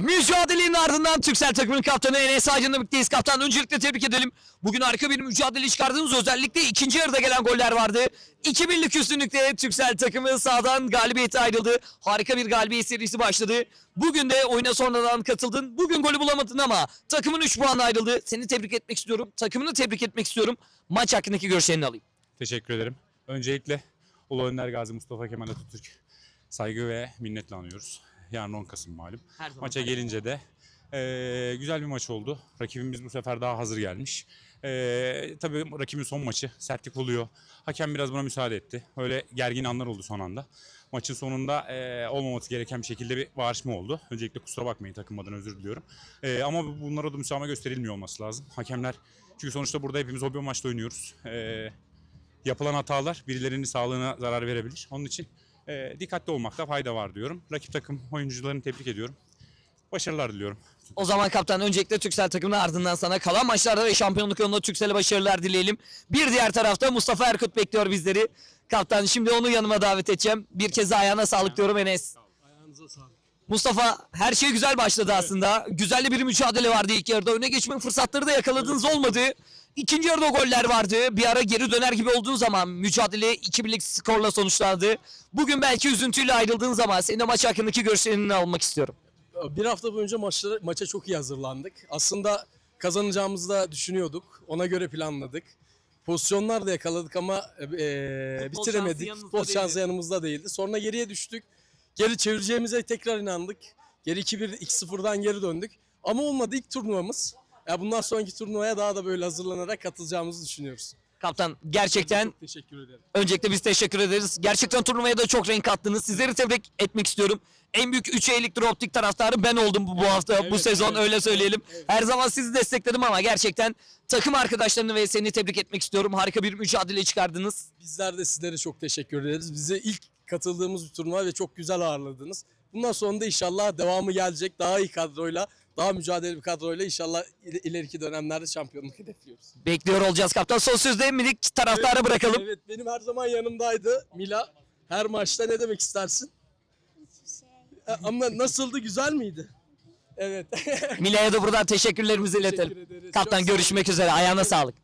Mücadelenin ardından Türksel takımının kaptanı Enes Aydın'la birlikteyiz. Kaptan öncelikle tebrik edelim. Bugün harika bir mücadele çıkardınız. Özellikle ikinci yarıda gelen goller vardı. 2-1'lik üstünlükte Türksel takımı sahadan galibiyete ayrıldı. Harika bir galibiyet serisi başladı. Bugün de oyuna sonradan katıldın. Bugün golü bulamadın ama takımın 3 puanla ayrıldı. Seni tebrik etmek istiyorum. Takımını tebrik etmek istiyorum. Maç hakkındaki görüşlerini alayım. Teşekkür ederim. Öncelikle Ulu Önder Gazi Mustafa Kemal Atatürk saygı ve minnetle anıyoruz. Yarın 10 Kasım malum. Her zaman. Maça gelince de eee, güzel bir maç oldu. Rakibimiz bu sefer daha hazır gelmiş. Eee tabii rakibin son maçı sertlik oluyor. Hakem biraz buna müsaade etti. Öyle gergin anlar oldu son anda. Maçın sonunda eee, olmaması gereken bir şekilde bir bağırışma oldu. Öncelikle kusura bakmayın takım adına özür diliyorum. Eee, ama bunlara da müsamaha gösterilmiyor olması lazım. Hakemler çünkü sonuçta burada hepimiz hobi maçta oynuyoruz. Eee yapılan hatalar birilerinin sağlığına zarar verebilir. Onun için e, dikkatli olmakta fayda var diyorum. Rakip takım oyuncularını tebrik ediyorum. Başarılar diliyorum. O zaman kaptan öncelikle Türksel takımına ardından sana kalan maçlarda ve şampiyonluk yolunda Türksel'e başarılar dileyelim. Bir diğer tarafta Mustafa Erkut bekliyor bizleri. Kaptan şimdi onu yanıma davet edeceğim. Bir kez daha ayağına sağlık diyorum Enes. Ayağınıza sağlık. Mustafa her şey güzel başladı aslında. Güzel de bir mücadele vardı ilk yarıda. Öne geçme fırsatları da yakaladınız olmadı. İkinci yarıda goller vardı. Bir ara geri döner gibi olduğun zaman mücadele 2-1'lik skorla sonuçlandı. Bugün belki üzüntüyle ayrıldığın zaman senin de maç hakkındaki görüşlerini almak istiyorum. Bir hafta boyunca maçlara, maça çok iyi hazırlandık. Aslında kazanacağımızı da düşünüyorduk. Ona göre planladık. Pozisyonlar da yakaladık ama e, Futbol bitiremedik. Futbol şansı yanımızda değildi. Sonra geriye düştük. Geri çevireceğimize tekrar inandık. Geri 2-1, 2-0'dan geri döndük. Ama olmadı ilk turnuvamız. Ya bundan sonraki turnuvaya daha da böyle hazırlanarak katılacağımızı düşünüyoruz. Kaptan gerçekten Çok teşekkür ederim. Öncelikle biz teşekkür ederiz. Gerçekten turnuvaya da çok renk kattınız. Sizleri tebrik etmek istiyorum. En büyük 3 elektro optik taraftarı ben oldum bu, bu hafta, bu Evet, sezon evet, öyle söyleyelim. evet. Her zaman sizi destekledim ama gerçekten takım arkadaşlarını ve seni tebrik etmek istiyorum. Harika bir mücadele çıkardınız. Bizler de sizlere çok teşekkür ederiz. Bize ilk katıldığımız bir turnuva ve çok güzel ağırladınız. Bundan sonra da inşallah devamı gelecek. Daha iyi kadroyla, daha mücadeleli bir kadroyla inşallah il- ileriki dönemlerde şampiyonluk hedefliyoruz. Bekliyor olacağız kaptan. Son sözde minik taraftara bırakalım. Evet benim her zaman yanımdaydı Mila. Her maçta ne demek istersin? E, Ama nasıldı? Güzel miydi? Evet. Mila'ya da buradan teşekkürlerimizi iletelim. Teşekkür ederiz. Kaptan Çok sağ görüşmek üzere. Ayağına sağlık.